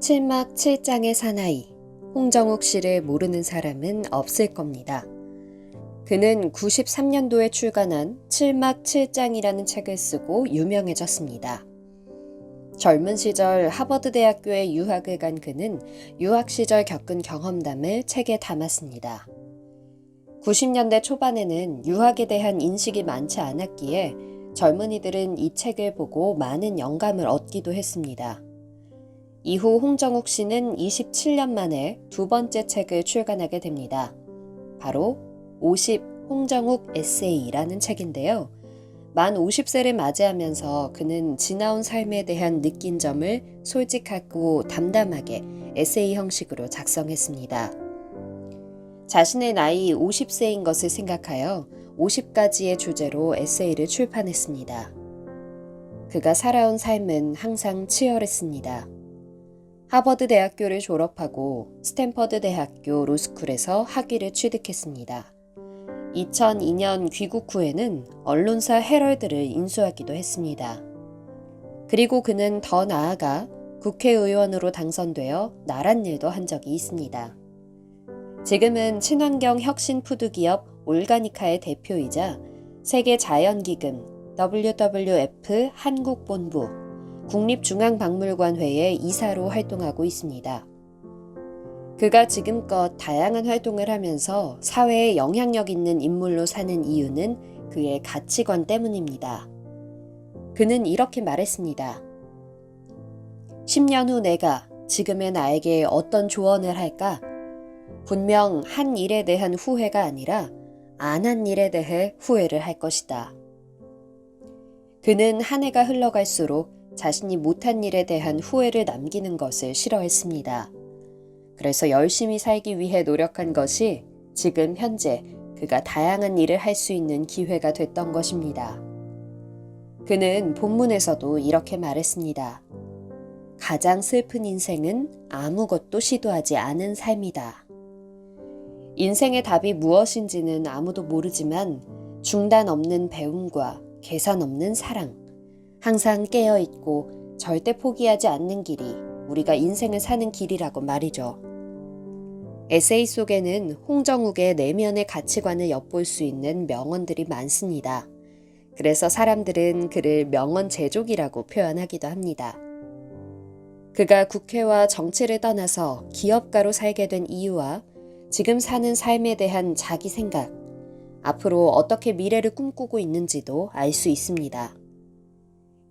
7막 7장의 사나이, 홍정욱 씨를 모르는 사람은 없을 겁니다. 그는 93년도에 출간한 7막 7장이라는 책을 쓰고 유명해졌습니다. 젊은 시절 하버드 대학교에 유학을 간 그는 유학 시절 겪은 경험담을 책에 담았습니다. 90년대 초반에는 유학에 대한 인식이 많지 않았기에 젊은이들은 이 책을 보고 많은 영감을 얻기도 했습니다. 이후 홍정욱 씨는 27년 만에 두 번째 책을 출간하게 됩니다. 바로 50 홍정욱 에세이라는 책인데요. 만 50세를 맞이하면서 그는 지나온 삶에 대한 느낀 점을 솔직하고 담담하게 에세이 형식으로 작성했습니다. 자신의 나이 50세인 것을 생각하여 50가지의 주제로 에세이를 출판했습니다. 그가 살아온 삶은 항상 치열했습니다. 하버드 대학교를 졸업하고 스탠퍼드 대학교 로스쿨에서 학위를 취득했습니다. 2002년 귀국 후에는 언론사 헤럴드를 인수하기도 했습니다. 그리고 그는 더 나아가 국회의원으로 당선되어 나란 일도 한 적이 있습니다. 지금은 친환경 혁신 푸드 기업 올가니카의 대표이자 세계 자연기금 WWF 한국본부 국립중앙박물관회의 이사로 활동하고 있습니다. 그가 지금껏 다양한 활동을 하면서 사회에 영향력 있는 인물로 사는 이유는 그의 가치관 때문입니다. 그는 이렇게 말했습니다. 10년 후 내가 지금의 나에게 어떤 조언을 할까? 분명 한 일에 대한 후회가 아니라 안 한 일에 대해 후회를 할 것이다. 그는 한 해가 흘러갈수록 자신이 못한 일에 대한 후회를 남기는 것을 싫어했습니다. 그래서 열심히 살기 위해 노력한 것이 지금 현재 그가 다양한 일을 할 수 있는 기회가 됐던 것입니다. 그는 본문에서도 이렇게 말했습니다. 가장 슬픈 인생은 아무것도 시도하지 않은 삶이다. 인생의 답이 무엇인지는 아무도 모르지만 중단 없는 배움과 계산 없는 사랑, 항상 깨어있고 절대 포기하지 않는 길이 우리가 인생을 사는 길이라고 말이죠. 에세이 속에는 홍정욱의 내면의 가치관을 엿볼 수 있는 명언들이 많습니다. 그래서 사람들은 그를 명언 제족이라고 표현하기도 합니다. 그가 국회와 정치를 떠나서 기업가로 살게 된 이유와 지금 사는 삶에 대한 자기 생각, 앞으로 어떻게 미래를 꿈꾸고 있는지도 알 수 있습니다.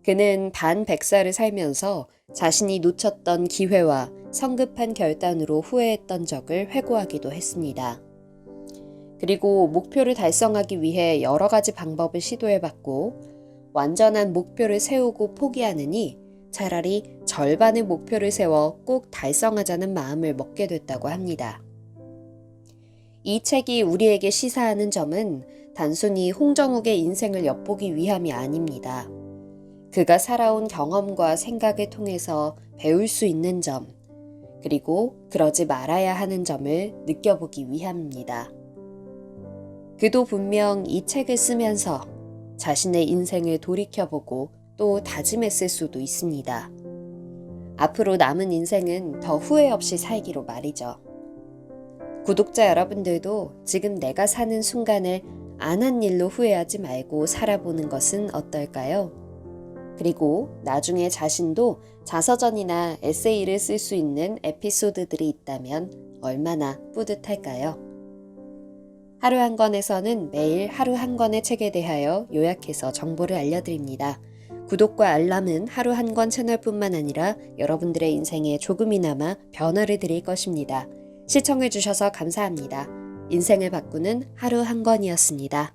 그는 반백살을 살면서 자신이 놓쳤던 기회와 성급한 결단으로 후회했던 적을 회고하기도 했습니다. 그리고 목표를 달성하기 위해 여러 가지 방법을 시도해봤고, 완전한 목표를 세우고 포기하느니 차라리 절반의 목표를 세워 꼭 달성하자는 마음을 먹게 됐다고 합니다. 이 책이 우리에게 시사하는 점은 단순히 홍정욱의 인생을 엿보기 위함이 아닙니다. 그가 살아온 경험과 생각을 통해서 배울 수 있는 점, 그리고 그러지 말아야 하는 점을 느껴보기 위함입니다. 그도 분명 이 책을 쓰면서 자신의 인생을 돌이켜보고 또 다짐했을 수도 있습니다. 앞으로 남은 인생은 더 후회 없이 살기로 말이죠. 구독자 여러분들도 지금 내가 사는 순간을 안 한 일로 후회하지 말고 살아보는 것은 어떨까요? 그리고 나중에 자신도 자서전이나 에세이를 쓸 수 있는 에피소드들이 있다면 얼마나 뿌듯할까요? 하루 한 권에서는 매일 하루 한 권의 책에 대하여 요약해서 정보를 알려드립니다. 구독과 알람은 하루 한 권 채널뿐만 아니라 여러분들의 인생에 조금이나마 변화를 드릴 것입니다. 시청해주셔서 감사합니다. 인생을 바꾸는 하루 한 권이었습니다.